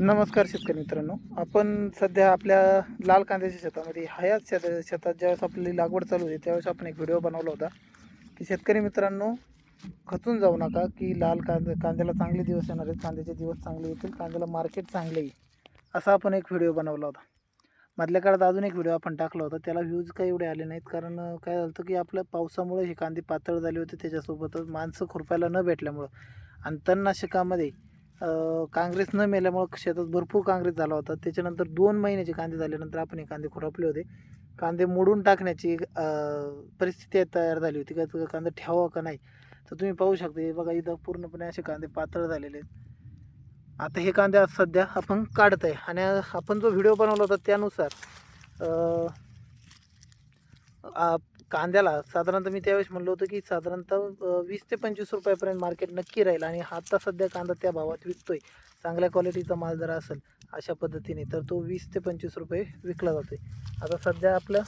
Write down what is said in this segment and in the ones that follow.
नमस्कार शेतकरी मित्रांनो. आपण सध्या आपल्या लाल कांद्याच्या शेतामध्ये हयात शेत शेतात ज्यावेळेस आपली लागवड चालू होती त्यावेळेस आपण एक व्हिडिओ बनवला होता की शेतकरी मित्रांनो खचून जाऊ नका की लाल कांदे कांद्याला चांगले दिवस येणार आहेत कांद्याचे दिवस चांगले येतील कांद्याला मार्केट चांगले येईल असा आपण एक व्हिडिओ बनवला होता. मधल्या काळात अजून एक व्हिडिओ आपण टाकला होता त्याला व्ह्यूज काही एवढे आले नाहीत कारण काय झालं होतं की आपल्या पावसामुळे हे कांदे पातळ झाले होते त्याच्यासोबतच माणसं खुरपायला न भेटल्यामुळं आणि तणनाशकामध्ये काँग्रेस न मेल्यामुळं शेतात भरपूर काँग्रेस झाला होता. त्याच्यानंतर दोन महिन्याचे कांदे झाल्यानंतर आपण हे कांदे खुरपले होते. कांदे मोडून टाकण्याची परिस्थिती तयार झाली होती. का कांदे कांदा ठेवावा का नाही? तर तुम्ही पाहू शकता. हे बघा इथं पूर्णपणे असे कांदे पातळ झालेले आहेत. आता हे कांदे आज सध्या आपण काढत आहे आणि आपण जो व्हिडिओ बनवला होता त्यानुसार कांद्याला साधारणतः मी त्यावेळेस म्हणलं होतं की साधारणतः वीस ते पंचवीस रुपयापर्यंत मार्केट नक्की राहील आणि आता सध्या कांदा त्या भावात विकतोय. चांगल्या क्वालिटीचा माल जर असेल अशा पद्धतीने तर तो वीस ते पंचवीस रुपये विकला जातोय. आता सध्या आपला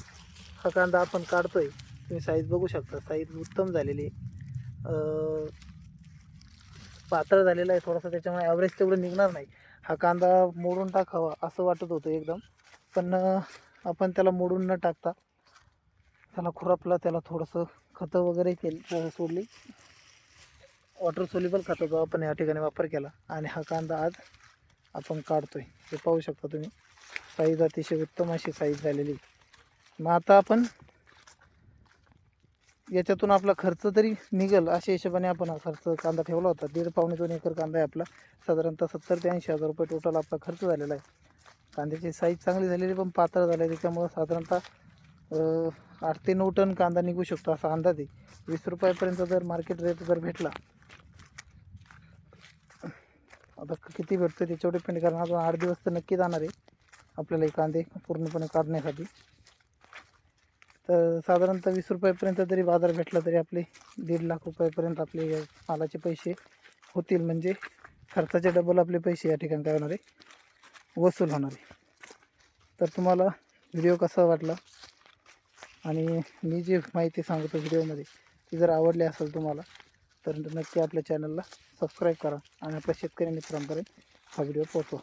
हा कांदा आपण काढतोय. तुम्ही साईज बघू शकता. साईज उत्तम झालेली आहे. पातळ झालेला आहे थोडासा त्याच्यामुळे ॲव्हरेज तेवढं निघणार नाही. हा कांदा मोडून टाकावा असं वाटत होतं एकदम. पण आपण त्याला मोडून न टाकता त्याला खुरापला त्याला थोडंसं खतं वगैरे केलं सोडली. वॉटर सोल्युबल खताचा आपण या ठिकाणी वापर केला. आणि हा कांदा आज आपण काढतोय. हे पाहू शकता तुम्ही. साईज अतिशय उत्तम अशी साईज झालेली. मग आता आपण याच्यातून आपला खर्च तरी निघेल अशा हिशोबाने आपण हा खर्च कांदा ठेवला होता. दीड पावणे दोन एकर कांदा आहे आपला. साधारणतः सत्तर ते ऐंशी हजार रुपये टोटल आपला खर्च झालेला आहे. कांद्याची साईज चांगली झालेली पण पातळ झाली त्याच्यामुळं साधारणतः आठ ते नऊ टन कांदा निघू शकतो असा अंदाज आहे. वीस रुपयापर्यंत जर मार्केट रेट जर भेटला आता किती भेटतो त्याच्यावर डिपेंड कारण अजून आठ दिवस तर नक्की जाणार आहे आपल्याला हे कांदे पूर्णपणे काढण्यासाठी. तर साधारणतः वीस रुपयापर्यंत जरी बाजार भेटला तरी आपले दीड लाख रुपयापर्यंत आपले या मालाचे पैसे होतील म्हणजे खर्चाचे डबल आपले पैसे या ठिकाणी काय होणार आहे? वसूल होणार आहे. तर तुम्हाला व्हिडिओ कसा वाटला? आणि मी जी माहिती सांगतो व्हिडिओमध्ये ती जर आवडली असेल तुम्हाला तर नक्की आपल्या चॅनलला सबस्क्राईब करा आणि आपल्या शेतकरी मित्रांपर्यंत हा व्हिडिओ पोहोचवा.